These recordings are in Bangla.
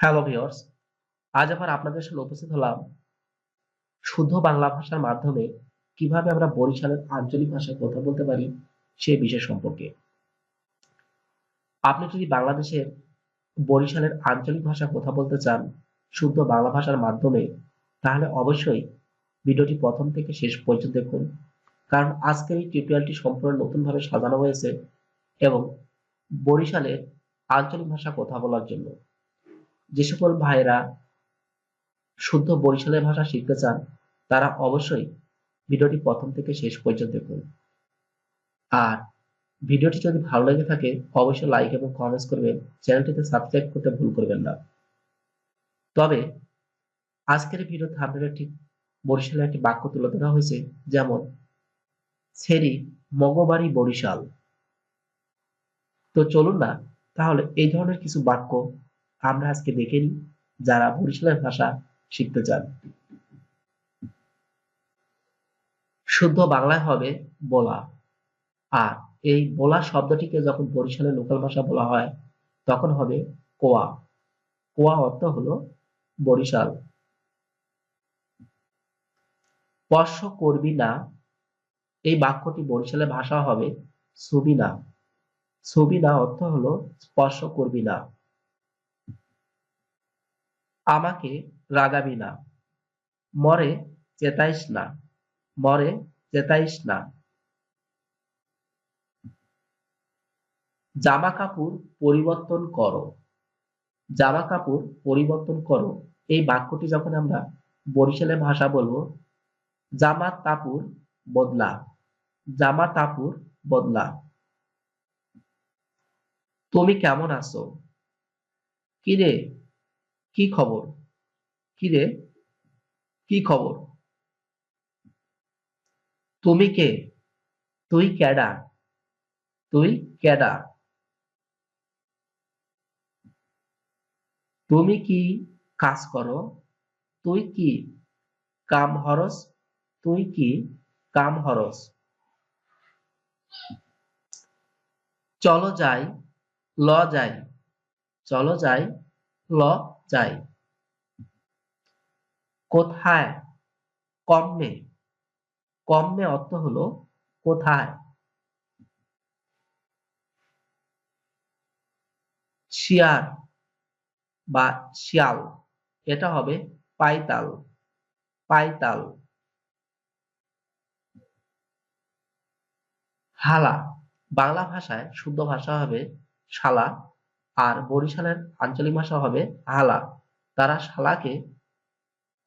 হ্যালো ভিউয়ার্স, আজ আবার আপনাদের সামনে উপস্থিত হলাম শুদ্ধ বাংলা ভাষার মাধ্যমে কীভাবে আমরা বরিশালের আঞ্চলিক ভাষায় কথা বলতে পারি সে বিষয় সম্পর্কে। আপনি যদি বাংলাদেশের বরিশালের আঞ্চলিক ভাষা কথা বলতে চান শুদ্ধ বাংলা ভাষার মাধ্যমে, তাহলে অবশ্যই ভিডিওটি প্রথম থেকে শেষ পর্যন্ত দেখুন, কারণ আজকের এই টিউটোরিয়ালটি সম্পূর্ণ নতুনভাবে সাজানো হয়েছে এবং বরিশালের আঞ্চলিক ভাষা কথা বলার জন্য। যে সকল ভাইয়েরা শুদ্ধ বরিশালের ভাষা শিখতে চান, তারা অবশ্যই ভিডিওটি প্রথম থেকে শেষ পর্যন্ত দেখুন। আর ভিডিওটি যদি ভালো লেগে থাকে, অবশ্যই লাইক এবং কমেন্টস করবেন। চ্যানেলটিতে সাবস্ক্রাইব করতে ভুল করবেন না। তবে আজকের ভিডিও থাম্বনেলে একটি বরিশালের একটি বাক্য তুলে ধরা হয়েছে, যেমন সেরি মগবাড়ি বরিশাল। তো চলুন না, তাহলে এই ধরনের কিছু বাক্য আমরা আজকে দেখে নিই যারা বরিশালের ভাষা শিখতে চান। শুদ্ধ বাংলায় হবে বলা। আর এই বলা শব্দটিকে যখন বরিশালের লোকাল ভাষা বলা হয়, তখন হবে কোয়া। কোয়া অর্থ হলো বরিশাল। স্পর্শ করবি না, এই বাক্যটি বরিশালের ভাষা হবে ছবি না। ছবি না অর্থ হলো স্পর্শ করবি না। আমাকে রাগাবি না। মরে চেতাইস না। মরে চেতাইস না। জামা কাপড় পরিবর্তন করো। জামা কাপড় পরিবর্তন করো। এই বাক্যটি যখন আমরা বরিশালের ভাষা বলব, জামা তাপুর বদলা। জামা তাপুর বদলা। তুমি কেমন আছো? কিরে কি খবর? কিরে কি খবর? তুমি কে? তুই কেডা তুই কেডা তুমি কি কাজ করো? তুই কি কাম হরস? তুই কি কাম হরস? চলো যাই, ল যাই, চলো যাই, ল যাই কোথায়? কমে কমে অর্থ হলো কোথায়? শিয়ার বা শিয়াল। এটা হবে পাইতাল। পাইতাল। হালা। বাংলা ভাষায় শুদ্ধ ভাষা হবে শালা। আর বরিশালের আঞ্চলিক ভাষা হবে হালা। তারা শালাকে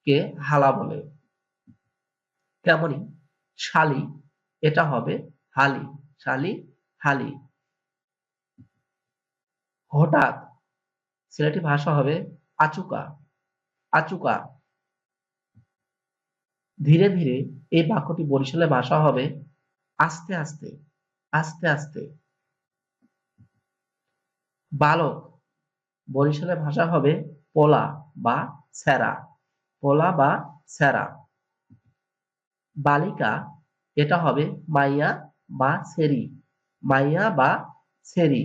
কে হালা বলে? তেমনি শালি, এটা হবে হালি। শালি, হালি। হঠাৎ সিলেটি ভাষা হবে আচুকা। আচুকা। ধীরে ধীরে এই বাক্যটি বরিশালের ভাষা হবে আস্তে আস্তে আস্তে আস্তে। বালক। বরিশালের ভাষা হবে পোলা বা সেরা পোলা বা সেরা বালিকা, এটা হবে মাইয়া বা সেরি। মাইয়া বা সেরি।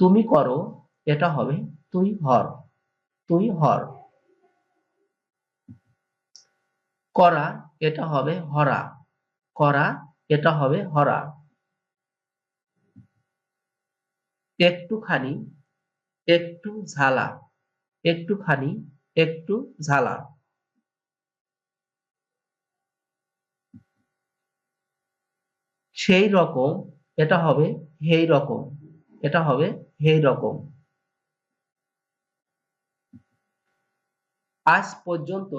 তুমি করো, এটা হবে তুই হর। তুই হর। করা, এটা হবে হরা। করা, এটা হবে হরা। একটুখানি, একটু ঝালা, একটুখানি, একটু ঝালা। সেই রকম, এটা হবে হেই রকম, এটা হবে হেই রকম। আজ পর্যন্ত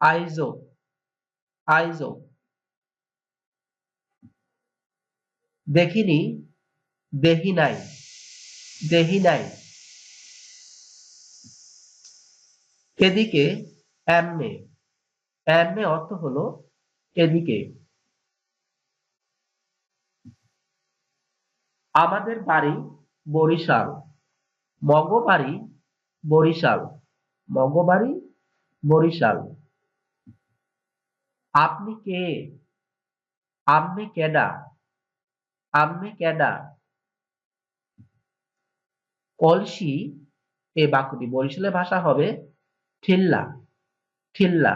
আইজো আইজো। দেখিনি দেহি নাই দেহি নাই। এদিকে এমনে এমনে অর্থ হলো এদিকে। আমাদের বাড়ি বরিশাল, মগবাড়ি বরিশাল মগবাড়ি বরিশাল। আপনি কে? আপনি কেডা? আপনি কেডা? কলসি এই বাক্যটি বরিশালের ভাষা হবে ঠিল্লা ঠিল্লা।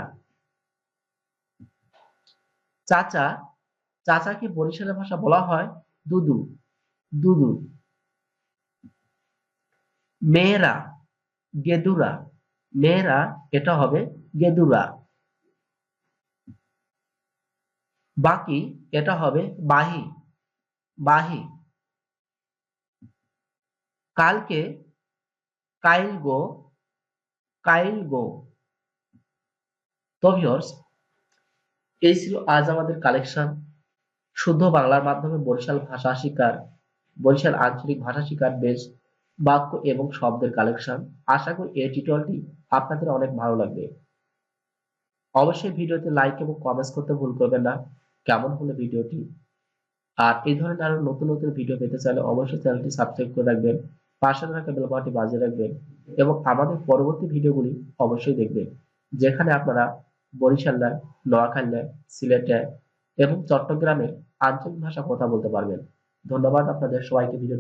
চাচা, চাচাকে বরিশালের ভাষা বলা হয় দুদু দুদু। মেয়েরা, গেদুরা। মেয়েরা, এটা হবে গেদুরা। বাকি, এটা হবে বাহি বাহি। কালকে কাইল গো কাইল গো। তো ভিউয়ার্স এই ছিল আজ আমাদের কালেকশন শুদ্ধ বাংলার মাধ্যমে বরিশাল ভাষা শিকার, বরিশাল আঞ্চলিক ভাষা শিকার বেশ বাক্য এবং শব্দের কালেকশন আশা করি এই টিউটোরিয়ালটি আপনাদের অনেক ভালো লাগবে। অবশ্যই ভিডিওতে লাইক এবং কমেন্টস করতে ভুল করবেন না। কেমন হলো ভিডিওটি? আর এই ধরনের আরও নতুন নতুন ভিডিও পেতে চাইলে অবশ্যই চ্যানেলটি সাবস্ক্রাইব করে রাখবেন। পাশে থাকা বেল বাটনটি বাজিয়ে রাখবেন এবং আমাদের পরবর্তী ভিডিওগুলি অবশ্যই দেখবেন, যেখানে আপনারা বরিশাল্লা নোয়াখালী সিলেটে এবং চট্টগ্রামে আঞ্চলিক ভাষা কথা বলতে পারবেন। ধন্যবাদ আপনাদের সবাইকে ভিডিও